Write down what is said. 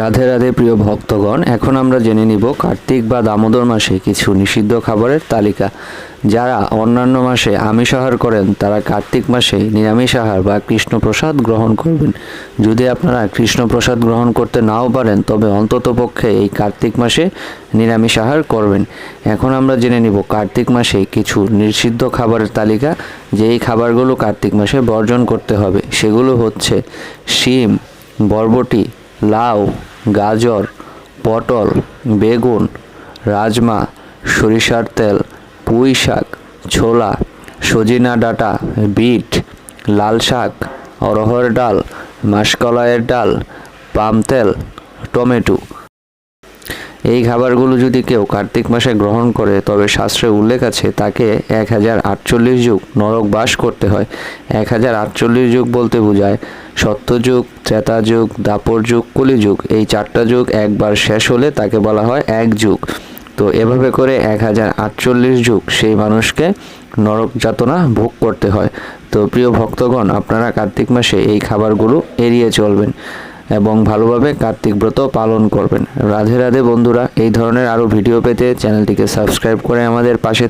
রাধে রাধে প্রিয় ভক্তগণ, এখন আমরা জেনে নিব কার্তিক বা দামোদর মাসে কিছু নিষিদ্ধ খাবারের তালিকা। যারা অন্যান্য মাসে আমিষ আহার করেন, তারা কার্তিক মাসে নিরামিষ আহার বা কৃষ্ণপ্রসাদ গ্রহণ করবেন। যদি আপনারা কৃষ্ণপ্রসাদ গ্রহণ করতে নাও পারেন, তবে অন্ততপক্ষে এই কার্তিক মাসে নিরামিষ আহার করবেন। এখন আমরা জেনে নিব কার্তিক মাসে কিছু নিষিদ্ধ খাবারের তালিকা, যে এই খাবারগুলো কার্তিক মাসে বর্জন করতে হবে। সেগুলো হচ্ছে শিম, বরবটি লাউ, গাজর, পটল, বেগুন, রাজমা, সরিষার তেল, পুঁই শাক, ছোলা, সজিনা ডাঁটা, বিট, লাল শাক অরহর ডাল, মাসকলাইয়ের ডাল, পাম তেল, টমেটো। এই খাবারগুলো যদি কেউ কার্তিক মাসে গ্রহণ করে, তবে শাস্ত্রে উল্লেখ আছে, তাকে এক হাজার আটচল্লিশ যুগ নরক বাস করতে হয়। এক হাজার আটচল্লিশ যুগ বলতে বোঝায় সত্যযুগ যুগ দাপর যুগ কলিযুগ এই চারটা যুগ একবার শেষ হলে তাকে বলা হয় এক যুগ। তো এভাবে করে এক হাজার আটচল্লিশ যুগ সেই মানুষকে নরক যাতনা ভোগ করতে হয়। তো প্রিয় ভক্তগণ, আপনারা কার্তিক মাসে এই খাবারগুলো এড়িয়ে চলবেন। এবং ভালোভাবে কার্তিক ব্রত পালন করবেন। রাধে রাধে বন্ধুরা, এই ধরনের আরও ভিডিও পেতে চ্যানেলটিকে সাবস্ক্রাইব করে আমাদের পাশে